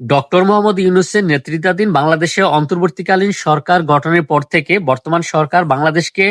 Doctor Mohammad ইউনূসের নেতৃত্বাধীন বাংলাদেশে অন্তর্বর্তীকালীন সরকার গঠনের পর থেকে বর্তমান সরকার বাংলাদেশকে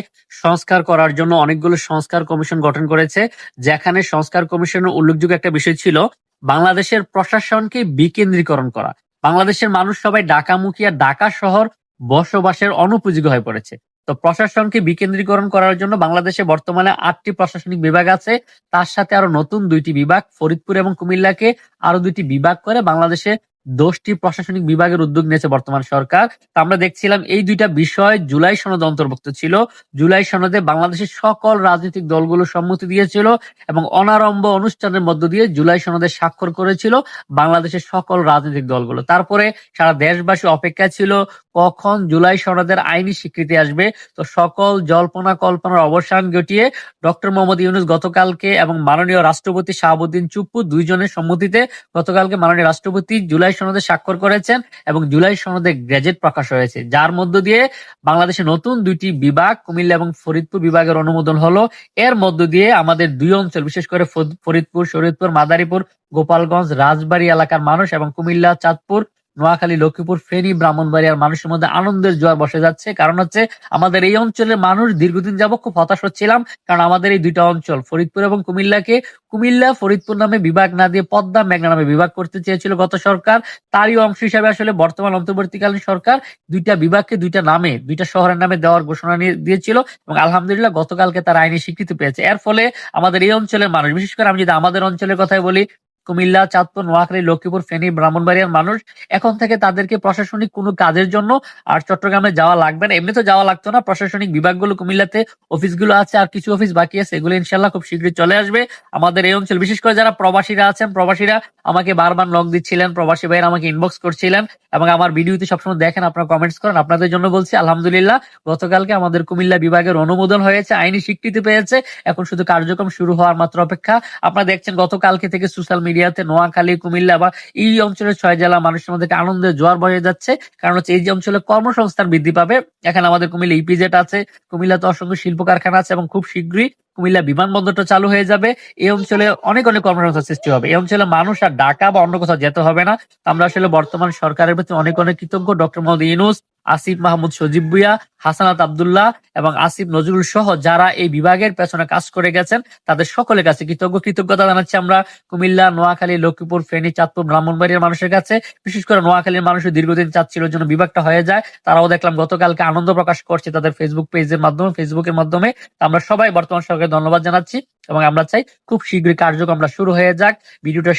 সংস্কার করার জন্য অনেকগুলো সংস্কার কমিশন গঠন করেছে, যেখানে সংস্কার কমিশনের উল্লেখযোগ্য একটা বিষয় ছিল বাংলাদেশের প্রশাসনকে বিকেন্দ্রীকরণ করা। বাংলাদেশের মানুষ সবাই ঢাকামুখী আর ঢাকা শহর বসবাসের অনুপযোগী হয়ে পড়েছে। তো প্রশাসনকে বিকেন্দ্রীকরণ করার জন্য বাংলাদেশে বর্তমানে আটটি প্রশাসনিক বিভাগ আছে। তার সাথে আরও নতুন দুইটি বিভাগ, ফরিদপুর এবং কুমিল্লাকে আরও দুইটি বিভাগ করে বাংলাদেশে দশটি প্রশাসনিক বিভাগের উদ্যোগ নিয়েছে বর্তমান সরকার। আমরা দেখছিলাম এই দুইটা বিষয় জুলাই সনদ অন্তর্ভুক্ত ছিল। জুলাই সনদে বাংলাদেশের সকল রাজনৈতিক দলগুলো সম্মতি দিয়েছিল এবং অনারম্ভ অনুষ্ঠানের মধ্য দিয়ে জুলাই সনদে স্বাক্ষর করেছিল বাংলাদেশের সকল রাজনৈতিক দলগুলো। তারপরে সারা দেশবাসী অপেক্ষা ছিল কখন জুলাই সনদের আইনি স্বীকৃতি আসবে। তো সকল জল্পনা কল্পনার অবসান ঘটিয়ে ডক্টর মোহাম্মদ ইউনুস গতকালকে এবং মাননীয় রাষ্ট্রপতি শাহাবুদ্দিন চুপ্পু দুইজনের সম্মতিতে গতকালকে মাননীয় রাষ্ট্রপতি জুলাই সনদে স্বাক্ষর করেছেন এবং জুলাই সনদে গ্যাজেট প্রকাশ হয়েছে। যার মধ্য দিয়ে বাংলাদেশে নতুন দুইটি বিভাগ, কুমিল্লা এবং ফরিদপুর বিভাগের অনুমোদন হলো। এর মধ্য দিয়ে আমাদের দুই অঞ্চল, বিশেষ করে ফরিদপুর, শরীয়তপুর, মাদারীপুর, গোপালগঞ্জ, রাজবাড়ী এলাকার মানুষ এবং কুমিল্লা, চাঁদপুর নোয়াখালী, লক্ষ্মীপুর, ফেনী ব্রাহ্মণবাড়িয়ার মানুষের মধ্যে আনন্দের জোয়ার বসে যাচ্ছে। কারণ হচ্ছে, আমাদের এই অঞ্চলের মানুষ দীর্ঘদিন যাবত খুব হতাশ হচ্ছিলাম। কারণ আমাদের এই দুইটা অঞ্চল, ফরিদপুর এবং কুমিল্লাকে, কুমিল্লা, ফরিদপুর নামে বিভাগ না দিয়ে পদ্মা, মেঘনা নামে বিভাগ করতে চেয়েছিল গত সরকার। তারই অংশ হিসাবে আসলে বর্তমান অন্তর্বর্তীকালীন সরকার দুইটা বিভাগকে, দুইটা নামে, দুইটা শহরের নামে দেওয়ার ঘোষণা দিয়েছিল এবং আলহামদুলিল্লাহ গতকালকে তার আইনি স্বীকৃতি পেয়েছে। এর ফলে আমাদের এই অঞ্চলের মানুষ, বিশেষ করে আমি যদি আমাদের অঞ্চলের কথাই বলি কুমিল্লা, চাঁদপুর, নোয়াখালী, লক্ষ্মীপুর, ফেনী, ব্রাহ্মণবাড়িয়ার মানুষ এখন থেকে তাদেরকে প্রশাসনিক কোনো কাজের জন্য আর চট্টগ্রামে যাওয়া লাগবে না। এমনি তো যাওয়া লাগতো না। প্রশাসনিক বিভাগগুলো কুমিল্লাতে অফিসগুলো আছে আর কিছু অফিস বাকি আছে। এগুলো ইনশাল্লাহ খুব শীঘ্রই চলে আসবে। আমাদের এই অঞ্চল, বিশেষ করে যারা প্রবাসীরা আছেন, প্রবাসীরা আমাকে বারবার নক দিচ্ছিলেন। প্রবাসী ভাইয়ের আমাকে ইনবক্স করছিলেন এবং আমার ভিডিওতে সবসময় দেখেন, আপনারা কমেন্টস করেন। আপনাদের জন্য বলছি, আলহামদুলিল্লাহ, গতকালকে আমাদের কুমিল্লা বিভাগের অনুমোদন হয়েছে, আইনি স্বীকৃতি পেয়েছে। এখন শুধু কার্যক্রম শুরু হওয়ার মাত্র অপেক্ষা। আপনারা দেখছেন, গতকালকে থেকে সোশ্যাল মিডিয়াতে নোয়াখালী, কুমিল্লা বা এই অঞ্চলের ছয় জেলা মানুষের মধ্যে আনন্দের জোয়ার বয়ে যাচ্ছে। কারণ হচ্ছে এই যে অঞ্চলে কর্মসংস্থান বৃদ্ধি পাবে, এখানে আমাদের কুমিল্লা ইপিজেট আছে, কুমিল্লাতে অসংখ্য শিল্প কারখানা আছে এবং খুব শীঘ্রই কুমিল্লা বিমানবন্দরটা চালু হয়ে যাবে। এই অঞ্চলে অনেক অনেক কর্মসংস্থান সৃষ্টি হবে। এই অঞ্চলে মানুষ আর ঢাকা বা অন্য কোথাও যেতে হবে না। আমরা আসলে বর্তমান সরকারের প্রতি অনেক অনেক কৃতজ্ঞ। ডক্টর মোহাম্মদ ইউনুস আসিফ মাহমুদ সজিব ভুইয়া, হাসানাত আবদুল্লাহ এবং আসিফ নজরুল সহ যারা এই বিভাগের পেছনে কাজ করে গেছেন, তাদের সকলের কাছে কৃতজ্ঞ, কৃতজ্ঞতা জানাচ্ছি আমরা কুমিল্লা, নোয়াখালী, লক্ষ্মীপুর, ফেনী, চাঁদপুর, ব্রাহ্মণবাড়িয়ার মানুষের কাছে। বিশেষ করে নোয়াখালীর মানুষের দীর্ঘদিন চাচ্ছিল যেন বিভাগটা হয়ে যায়। তারাও দেখলাম গতকালকে আনন্দ প্রকাশ করছে তাদের ফেসবুক পেজের মাধ্যমে ফেসবুকের মাধ্যমে। আমরা সবাই বর্তমান সরকারকে ধন্যবাদ জানাচ্ছি এবং আমরা চাই খুব শীঘ্রই কার্যক্রম শুরু হয়ে যাক। ভিডিওটা